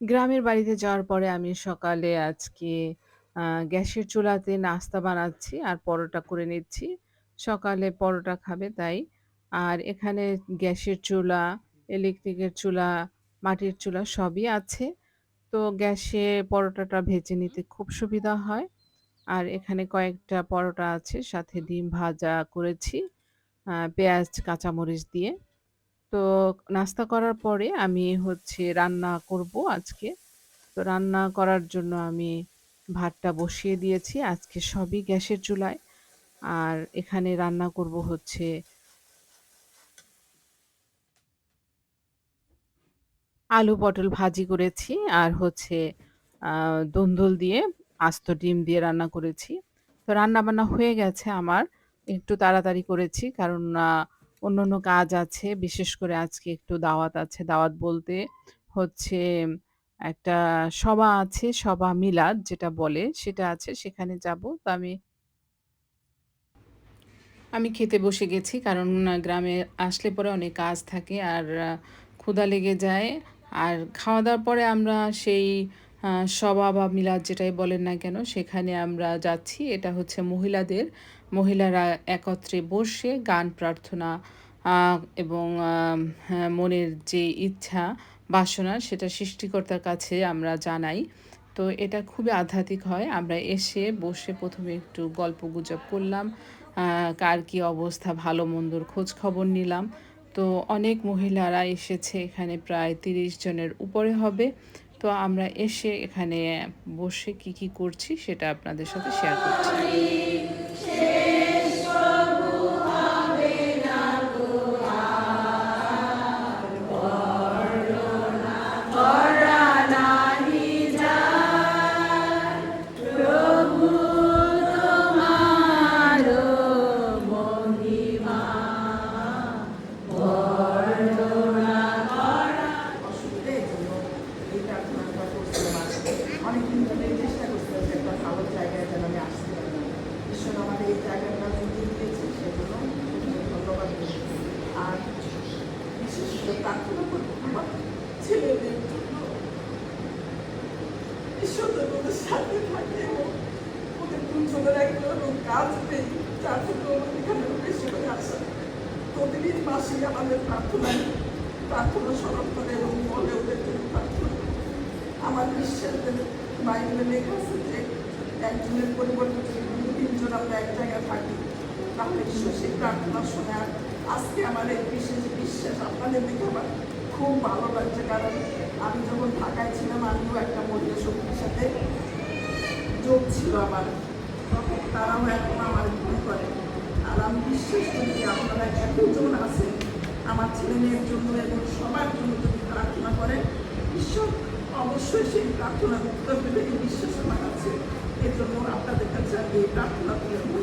গ্রামের বাড়িতে যাওয়ার পরে আমি সকালে আজকে গ্যাসের চুলাতে নাস্তা বানাচ্ছি আর পরোটা করে নিচ্ছি। সকালে পরোটা খাবে তাই। আর এখানে গ্যাসের চুলা, ইলেকট্রিকের চুলা, মাটির চুলা সবই আছে। তো গ্যাসে পরোটাটা ভেজে নিতে খুব সুবিধা হয়। আর এখানে কয়েকটা পরোটা আছে, সাথে ডিম ভাজা করেছি, পেঁয়াজ, কাঁচামরিচ দিয়ে। তো নাস্তা করার পরে আমি হচ্ছে রান্না করব আজকে। তো রান্না করার জন্য আমি ভাতটা বসিয়ে দিয়েছি। আজকে সবই গ্যাসের চুলায়। আর এখানে রান্না করব হচ্ছে আলু পটল ভাজি করেছি আর হচ্ছে দন্দুল দিয়ে আস্ত ডিম দিয়ে রান্না করেছি। তো রান্না-বান্না হয়ে গেছে আমার। একটু তাড়াতাড়ি করেছি কারণ অন্যান্য কাজ আছে। বিশেষ করে আজকে একটু দাওয়াত আছে। দাওয়াত বলতে হচ্ছে একটা সভা আছে, সভা মিলাদ যেটা বলে সেটা আছে সেখানে যাব। তো আমি আমি খেতে বসে গেছি কারণ গ্রামে আসলে পরে অনেক কাজ থাকে আর ক্ষুধা লেগে যায়। আর খাওয়া-দাওয়ার পরে আমরা সেই সভা বা মিলাদ যেটাই বলেন না কেন সেখানে আমরা যাচ্ছি। এটা হচ্ছে মহিলাদের। মহিলারা একত্রে বসে গান প্রার্থনা এবং হ্যাঁ, মনের যে ইচ্ছা, বাসনা সেটা সৃষ্টিকর্তার কাছে আমরা জানাই। তো এটা খুবই আধ্যাত্মিক হয়। আমরা এসে বসে প্রথমে একটু গল্প গুজব করলাম। কার কী অবস্থা ভালো-মন্দর খোঁজখবর নিলাম। তো অনেক মহিলারা এসেছে এখানে প্রায় ৩০ জনের উপরে হবে। তো আমরা এসে এখানে বসে কি, কি করছি সেটা আপনাদের সাথে শেয়ার করছি। প্রার্থনা আমার প্রতিদিন মাসে আমাদের প্রার্থনায় প্রার্থনা স্মরণ করে এবং বলে ওদের জন্য প্রার্থনা আমার বিশ্বাসের বাইবেলে লেখা আছে যে একজনের পরিবর্তে যদি দু তিনজন আমরা এক জায়গায় থাকি তাহলে সেই প্রার্থনা শোনে আর আজকে আমার এই বিশেষ বিশ্বাস আপনাদের দেখে আমার খুব ভালো লাগছে কারণ আমি যখন ঢাকায় ছিলাম আমিও একটা মহিলা শক্তির সাথে যোগ ছিল আমার তখন তারাও এখন আমার ভয় করে আর আমি বিশ্বাস করি যে আপনারা এতজন আছেন আমার ছেলে মেয়ের জন্য এবং সবার জন্য যদি প্রার্থনা করেন ঈশ্বর অবশ্যই সেই প্রার্থনা উত্তর দেবে এই বিশ্বাস আমার আছে এর জন্য আপনাদের কাছে আমি প্রার্থনা তুলে